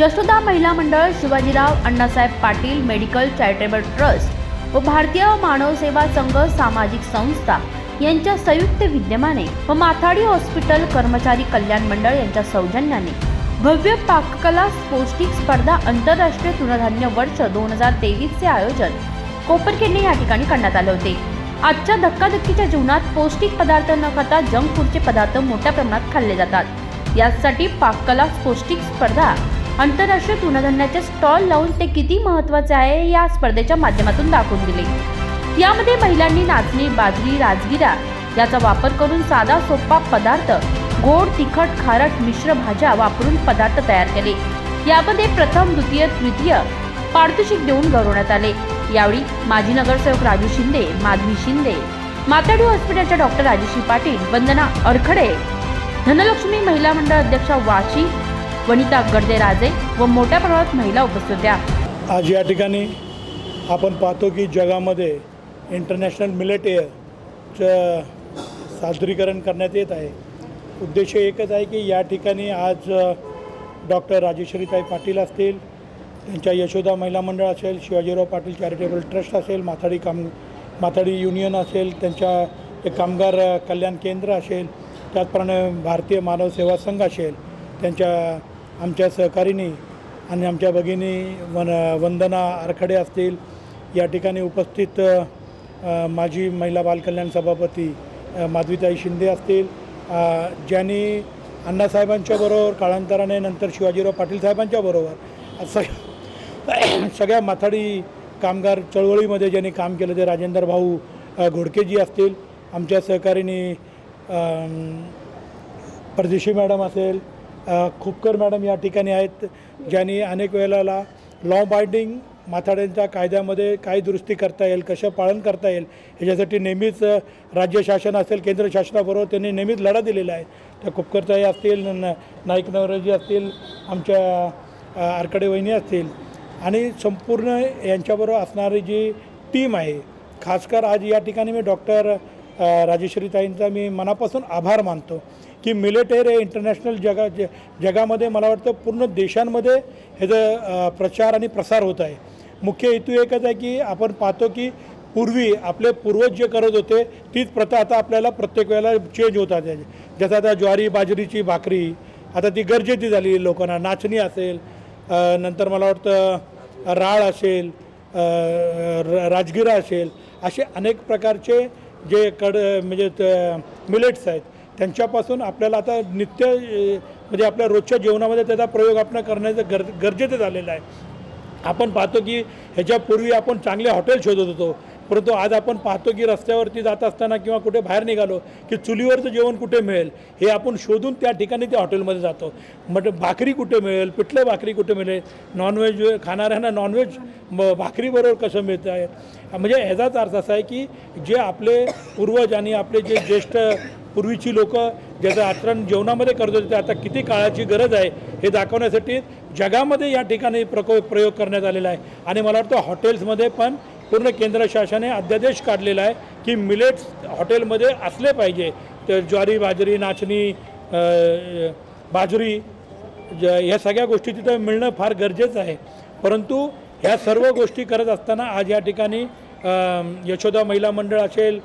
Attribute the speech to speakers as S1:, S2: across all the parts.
S1: Yashoda Mahila Mandal Shivajirao Annasaheb Patil medical charitable trust व भारतीय मानव सेवा संघ सामाजिक संस्था यांच्या संयुक्त विद्यमाने व माथाडी हॉस्पिटल कर्मचारी कल्याण मंडळ यांच्या सौजन्याने भव्य पाककला पौष्टिक स्पर्धा आंतरराष्ट्रीय तृणधान्य वर्ष दोन हजार तेवीसचे आयोजन कोपरखेडणे या ठिकाणी करण्यात आले होते. आजच्या धक्काधक्कीच्या जीवनात पौष्टिक पदार्थ न खाता जंक फूडचे पदार्थ मोठ्या प्रमाणात खाल्ले जातात. यासाठी पाककला पौष्टिक स्पर्धा आंतरराष्ट्रीय तृणधान्याचे स्टॉल लावून ते किती महत्त्वाचे आहे या स्पर्धेच्या माध्यमातून दाखवून दिले. यामध्ये महिलांनी नाचणी बाजरी राजगिरा याचा वापर करून साधा सोपा पदार्थ गोड तिखट खारट मिश्र भाज्या वापरून पदार्थ तयार केले. यामध्ये प्रथम द्वितीय तृतीय पारितोषिक देऊन गौरवण्यात आले. यावेळी माजी नगरसेवक राजू शिंदे माधवी शिंदे माताडी हॉस्पिटलच्या डॉक्टर राजेश्री पाटील वंदना अरखडे धनलक्ष्मी महिला मंडळ अध्यक्षा वाशी वनिता गर्देराजे व मोठ्या प्रमाणात महिला उपस्थित होत्या.
S2: आज या ठिकाणी आपण पाहतो की जगामध्ये इंटरनॅशनल मिलेट चं सादरीकरण करण्यात येत आहे. उद्देश एकच आहे की या ठिकाणी आज डॉक्टर राजेश्वरीताई पाटील असतील त्यांच्या यशोदा महिला मंडळ असेल शिवाजीराव पाटील चॅरिटेबल ट्रस्ट असेल माथाडी काम माथाडी युनियन असेल त्यांच्या ते कामगार कल्याण केंद्र असेल त्याचप्रमाणे भारतीय मानव सेवा संघ असेल त्यांच्या आमच्या सहकारीनी आणि आमच्या भगिनी वन वंदना आरखडे असतील या ठिकाणी उपस्थित माजी महिला बालकल्याण सभापती माधवीताई शिंदे असतील ज्यांनी अण्णासाहेबांच्या बरोबर काळांतराने नंतर शिवाजीराव पाटील साहेबांच्या बरोबर असं सगळ्या माथाडी कामगार चळवळीमध्ये ज्यांनी काम केलं ते राजेंद्र भाऊ घोडकेजी असतील आमच्या सहकारीनी परदेशी मॅडम असेल खुपकर मॅडम या ठिकाणी आहेत ज्यांनी अनेक वेळेला लॉ बाइंडिंग माथाड्यांच्या कायद्यामध्ये काय दुरुस्ती करता येईल कसं पालन करता येईल ह्याच्यासाठी नेहमीच राज्य शासन असेल केंद्र शासनाबरोबर त्यांनी नेहमीच लढा दिलेला आहे. त्या खुपकरताई असतील न नाईक नवराजी असतील आमच्या आरकडे वहिनी असतील. आणि संपूर्ण यांच्याबरोबर असणारी जी टीम आहे खासकर आज या ठिकाणी मी डॉक्टर राजेश्वरीताईंचा मी मनापासून आभार मानतो की मिलिटेर हे इंटरनॅशनल जगा ज जगामध्ये मला वाटतं पूर्ण देशांमध्ये ह्याचं प्रचार आणि प्रसार होत आहे. मुख्य हेतू एकच आहे की आपण पाहतो की पूर्वी आपले पूर्वज जे करत होते तीच प्रथा आता आपल्याला प्रत्येक वेळेला चेंज होतात जसं आता ज्वारी बाजरीची भाकरी आता ती गरजेची झाली लोकांना. नाचणी असेल नंतर मला वाटतं राळ असेल र- राजगिरा असेल असे अनेक प्रकारचे जे कड म्हणजे मिलेट्स आहेत त्यांच्यापासून आपल्याला आता नित्य म्हणजे आपल्या रोजच्या जेवणामध्ये त्याचा प्रयोग आपण करण्याचं गर गरजेचं झालेलं आहे. आपण पाहतो की ह्याच्यापूर्वी आपण चांगले हॉटेल शोधत होतो. परंतु आज आपण पाहतो की रस्त्यावरती जात असताना किंवा कुठे बाहेर निघालो की चुलीवरचं जेवण कुठे मिळेल हे आपण शोधून त्या ठिकाणी त्या हॉटेलमध्ये जातो. मग भाकरी कुठे मिळेल पिठलं भाकरी कुठे मिळेल नॉनव्हेज खाणाऱ्यांना नॉनव्हेज म भाकरीबरोबर कसं मिळतं आहे? म्हणजे ह्याचाच अर्थ असा आहे की जे आपले पूर्वज आणि आपले जे ज्येष्ठ पूर्वीची लोक ज्याचं आचरण जेवणामध्ये करत होते ते आता किती काळाची गरज आहे हे दाखवण्यासाठी जगामध्ये या ठिकाणी प्रको प्रयोग करण्यात आलेला आहे. आणि मला वाटतं हॉटेल्समध्ये पण पूर्ण केंद्र शासनाने अध्यादेश काढलेला आहे की मिलेट्स हॉटेलमध्ये असले पाहिजे. तर ज्वारी बाजरी नाचणी बाजरी ज ह्या सगळ्या गोष्टी तिथं मिळणं फार गरजेचं आहे. परंतु ह्या सर्व गोष्टी करत असताना आज या ठिकाणी यशोदा महिला मंडळ असेल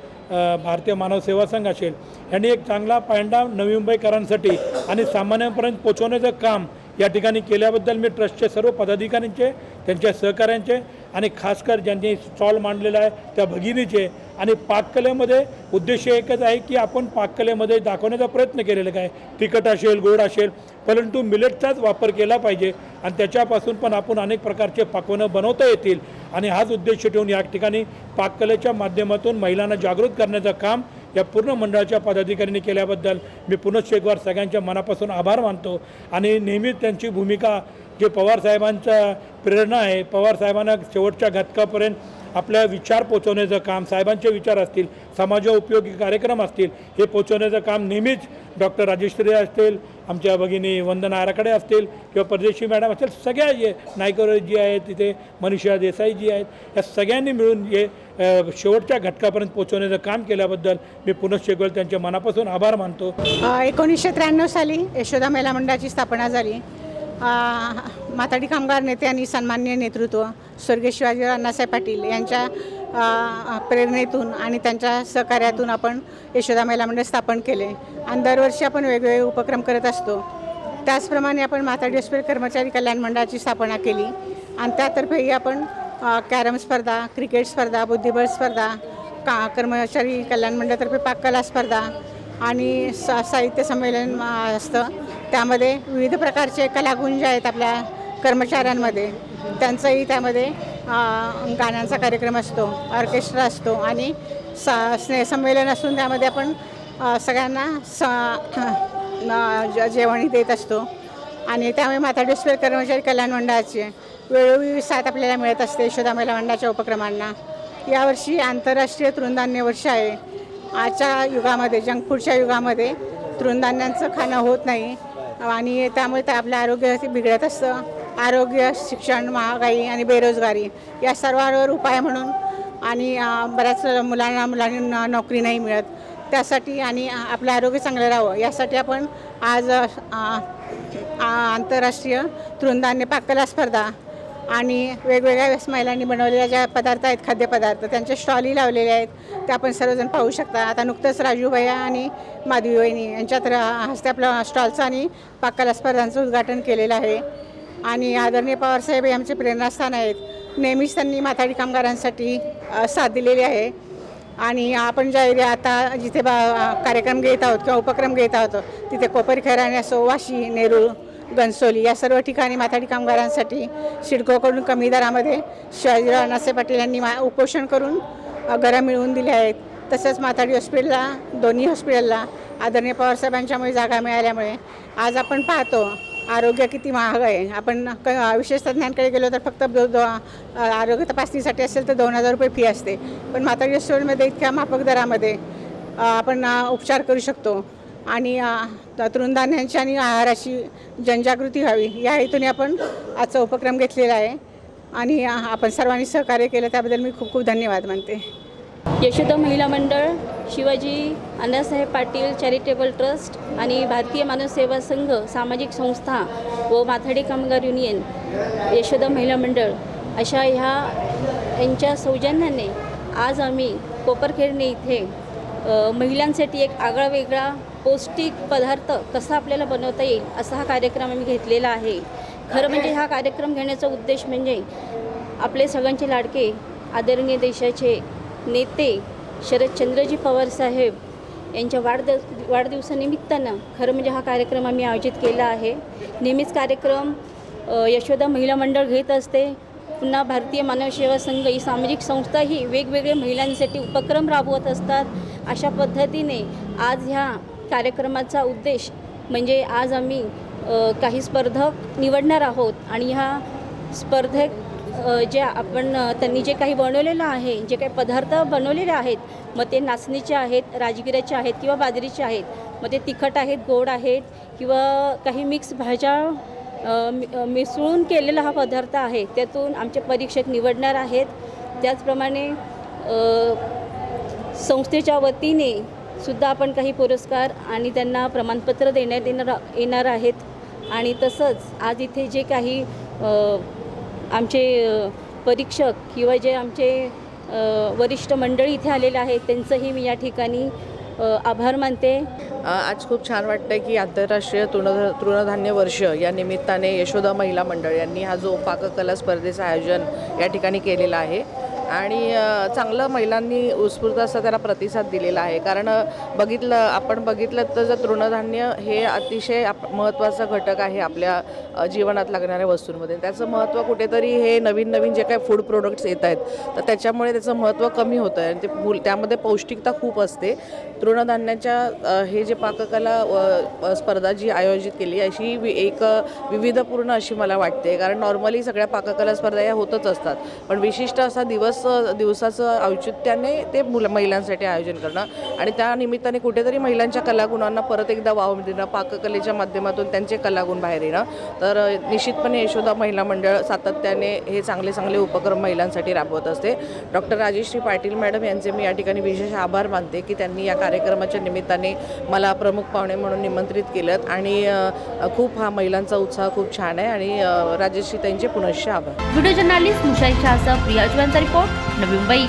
S2: भारतीय मानव सेवा संघ असेल यांनी एक चांगला पायंडा नवी मुंबईकरांसाठी आणि सामान्यांपर्यंत पोचवण्याचं काम या ठिकाणी केल्याबद्दल मी ट्रस्टचे सर्व पदाधिकाऱ्यांचे त्यांच्या सहकाऱ्यांचे आणि खासकर ज्यांनी स्टॉल मांडलेला आहे त्या भगिनीचे. आणि पाककलेमध्ये उद्देश एकच आहे की आपण पाककलेमध्ये दाखवण्याचा प्रयत्न केलेला काय तिखट असेल गोड असेल परंतु मिलेटचाच वापर केला पाहिजे. आणि त्याच्यापासून पण आपण अनेक प्रकारचे पाकवणं बनवता येतील. आणि हाच उद्देश ठेवून या ठिकाणी पाककलेच्या माध्यमातून महिलांना जागृत करण्याचं काम या पूर्ण मंडळाच्या पदाधिकाऱ्यांनी केल्याबद्दल मी पुनश्च एकवार सगळ्यांच्या मनापासून आभार मानतो. आणि नेहमीच त्यांची भूमिका जे पवारसाहेबांचा प्रेरणा आहे पवारसाहेबांना शेवटच्या घटकापर्यंत आपल्या विचार पोचवण्याचं काम साहेबांचे विचार असतील समाजोपयोगी उपयोगी कार्यक्रम असतील हे पोचवण्याचं काम नेहमीच डॉक्टर राजेश्वरी असतील आमच्या भगिनी वंदना आराकडे असतील किंवा परदेशी मॅडम असतील सगळ्या जे नायकर जी आहेत तिथे मनीषा देसाई जी आहेत या सगळ्यांनी मिळून हे शेवटच्या घटकापर्यंत पोचवण्याचं काम केल्याबद्दल मी पुनश्च एक त्यांच्या मनापासून आभार मानतो.
S3: एकोणीसशे त्र्याण्णव साली यशोदा महिला मंडळाची स्थापना झाली. माथाडी कामगार नेते आणि सन्मान्य नेतृत्व स्वर्गीय शिवाजीराव अण्णासाहेब पाटील यांच्या प्रेरणेतून आणि त्यांच्या सहकार्यातून आपण यशोदा महिला मंडळ स्थापन केले. आणि दरवर्षी आपण वेगवेगळे उपक्रम करत असतो. त्याचप्रमाणे आपण माताडी हॉस्पिटल कर्मचारी कल्याण मंडळाची स्थापना केली. आणि त्यातर्फेही आपण कॅरम स्पर्धा क्रिकेट स्पर्धा बुद्धिबळ स्पर्धा का कर्मचारी कल्याण मंडळातर्फे पाककला स्पर्धा आणि सा साहित्य संमेलन असतं. त्यामध्ये विविध प्रकारचे कलागुंज आहेत आपल्या कर्मचाऱ्यांमध्ये. त्यांचंही त्यामध्ये गाण्यांचा कार्यक्रम असतो ऑर्केस्ट्रा असतो आणि सा स्नेहसंमेलन असून त्यामध्ये आपण सगळ्यांना स ज- जेवणी देत असतो. आणि त्यामुळे माथाडी हॉस्पिटल कर्मचारी कल्याण मंडळाचे वेळोवेळी साथ आपल्याला मिळत असते यशोदा महिला मंडळाच्या उपक्रमांना. यावर्षी आंतरराष्ट्रीय तृणधान्य वर्ष आहे. आजच्या युगामध्ये जंक फूडच्या युगामध्ये तृणधान्यांचं खाणं होत नाही. आणि त्यामुळे ते आपल्या आरोग्य बिघडत असतं. आरोग्य शिक्षण महागाई आणि बेरोजगारी या सर्वांवर उपाय म्हणून आणि बऱ्याच मुलांना मुलांना नोकरी नाही मिळत. त्यासाठी आणि आपलं आरोग्य चांगलं राहावं. यासाठी आपण आज आंतरराष्ट्रीय तृणधान्य पाककला स्पर्धा आणि वेगवेगळ्या वेळेस महिलांनी बनवलेल्या ज्या पदार्थ आहेत खाद्यपदार्थ त्यांचे स्टॉलही लावलेले आहेत. ते आपण सर्वजण पाहू शकता. आता नुकतंच राजू भैया आणि माधवी वहिनी यांच्यात हस्ते आपलं स्टॉलचं आणि पाककला स्पर्धांचं उद्घाटन केलेलं आहे. आणि आदरणीय पवारसाहेब हे आमचे प्रेरणास्थान आहेत. नेहमीच त्यांनी माथाडी कामगारांसाठी साथ दिलेली आहे. आणि आपण ज्या एरिया आता जिथे बा कार्यक्रम घेत आहोत किंवा उपक्रम घेत आहोत तिथे कोपरखेराणे असो वाशी नेरूळ गणसोली या सर्व ठिकाणी माथाडी कामगारांसाठी सिडकोकडून कमी दरामध्ये शिवाजीराव अण्णासाहेब पाटील यांनी मा उपोषण करून घरं मिळवून दिली आहेत. तसंच माथाडी हॉस्पिटलला दोन्ही हॉस्पिटलला आदरणीय पवारसाहेबांच्यामुळे जागा मिळाल्यामुळे आज आपण पाहतो आरोग्य किती महाग आहे. आपण क विशेष तज्ज्ञांकडे गेलो तर फक्त दो दो आरोग्य तपासणीसाठी असेल तर दोन हजार रुपये फी असते. पण म्हातारी रेस्टॉरंटमध्ये इतक्या माफक दरामध्ये आपण उपचार करू शकतो. आणि तृणधान्यांची आणि आहाराची जनजागृती व्हावी या हेतूने आपण आजचा उपक्रम घेतलेला आहे. आणि आपण सर्वांनी सहकार्य केलं त्याबद्दल मी खूप खूप धन्यवाद मानते.
S4: यशोदा महिला मंडळ शिवाजी अण्णासाहेब पाटील चॅरिटेबल ट्रस्ट आणि भारतीय मानव सेवा संघ सामाजिक संस्था व माथाडी कामगार युनियन यशोदा महिला मंडळ. अशा ह्या यांच्या सौजन्याने आज आम्ही कोपरखेरणे इथे महिलांसाठी एक आगळा वेगळा पौष्टिक पदार्थ कसा आपल्याला बनवता येईल असा हा कार्यक्रम आम्ही घेतलेला आहे. खरं म्हणजे हा कार्यक्रम घेण्याचा उद्देश म्हणजे आपले सगळ्यांचे लाडके आदरणीय देशाचे नेते शरदचंद्रजी पवार साहेब यांच्या वाढदिव वाढदिवसानिमित्तानं खरं म्हणजे हा कार्यक्रम आम्ही आयोजित केला आहे. नेहमीच कार्यक्रम यशोदा महिला मंडळ घेत असते. पुन्हा भारतीय मानव सेवा संघ ही सामाजिक संस्था ही वेगवेगळे महिलांसाठी उपक्रम राबवत असतात. अशा पद्धतीने आज ह्या कार्यक्रमाचा उद्देश म्हणजे आज आम्ही काही स्पर्धक निवडणार आहोत आणि ह्या स्पर्धक जे आपण त्यांनी जे काही बनवलेलं आहे जे काही पदार्थ बनवलेले आहेत मग ते नाचणीचे आहेत राजगिऱ्याचे आहेत किंवा बाजरीचे आहेत मग ते तिखट आहेत गोड आहेत किंवा काही मिक्स भाज्या मि- मिसळून केलेला हा पदार्थ आहे त्यातून आमचे परीक्षक निवडणार आहेत. त्याचप्रमाणे संस्थेच्या वतीने सुद्धा आपण काही पुरस्कार आणि त्यांना प्रमाणपत्र देण्यात येणार येणार आहेत. आणि तसंच आज इथे जे काही आमचे परीक्षक किंवा जे आमचे वरिष्ठ मंडळी इथे आलेले आहेत त्यांचंही मी या ठिकाणी आभार मानते.
S5: आज खूप छान वाटतं की आंतरराष्ट्रीय तृण तृणधान्य वर्ष या निमित्ताने यशोदा महिला मंडळ यांनी हा जो पाककला स्पर्धेचं आयोजन या ठिकाणी केलेलं आहे. आणि चांगलं महिलांनी उत्स्फूर्त असा त्याला प्रतिसाद दिलेला आहे. कारण बघितलं आपण बघितलं तर जर तृणधान्य हे अतिशय आप महत्त्वाचा घटक आहे आपल्या जीवनात लागणाऱ्या वस्तूंमध्ये. त्याचं महत्त्व कुठेतरी हे नवीन नवीन जे काही फूड प्रोडक्ट्स येत आहेत तर त्याच्यामुळे त्याचं महत्त्व कमी होतं आहे. आणि ते मूल त्यामध्ये पौष्टिकता खूप असते. तृणधान्याच्या हे जे पाककला स्पर्धा जी आयोजित केली अशी वि- एक विविधपूर्ण अशी मला वाटते. कारण नॉर्मली सगळ्या पाककला स्पर्धा या होतच असतात. पण विशिष्ट असा दिवस दिवस दिवसाचं औचित्याने ते मुलं महिलांसाठी आयोजन करणं. आणि त्या निमित्ताने कुठेतरी महिलांच्या कलागुणांना परत एकदा वाव देणं पाककलेच्या माध्यमातून त्यांचे कलागुण बाहेर येणं. तर निश्चितपणे यशोदा महिला मंडळ सातत्याने हे चांगले चांगले उपक्रम महिलांसाठी राबवत असते. डॉक्टर राजेश्री पाटील मॅडम यांचे मी या ठिकाणी विशेष आभार मानते की त्यांनी या कार्यक्रमाच्या निमित्ताने मला प्रमुख पाहुणे म्हणून निमंत्रित केलं आणि खूप हा महिलांचा उत्साह खूप छान आहे. आणि राजेश्री त्यांचे पुनश्च आभार.
S1: Video journalist Mushai Shah Priya report Navi Mumbai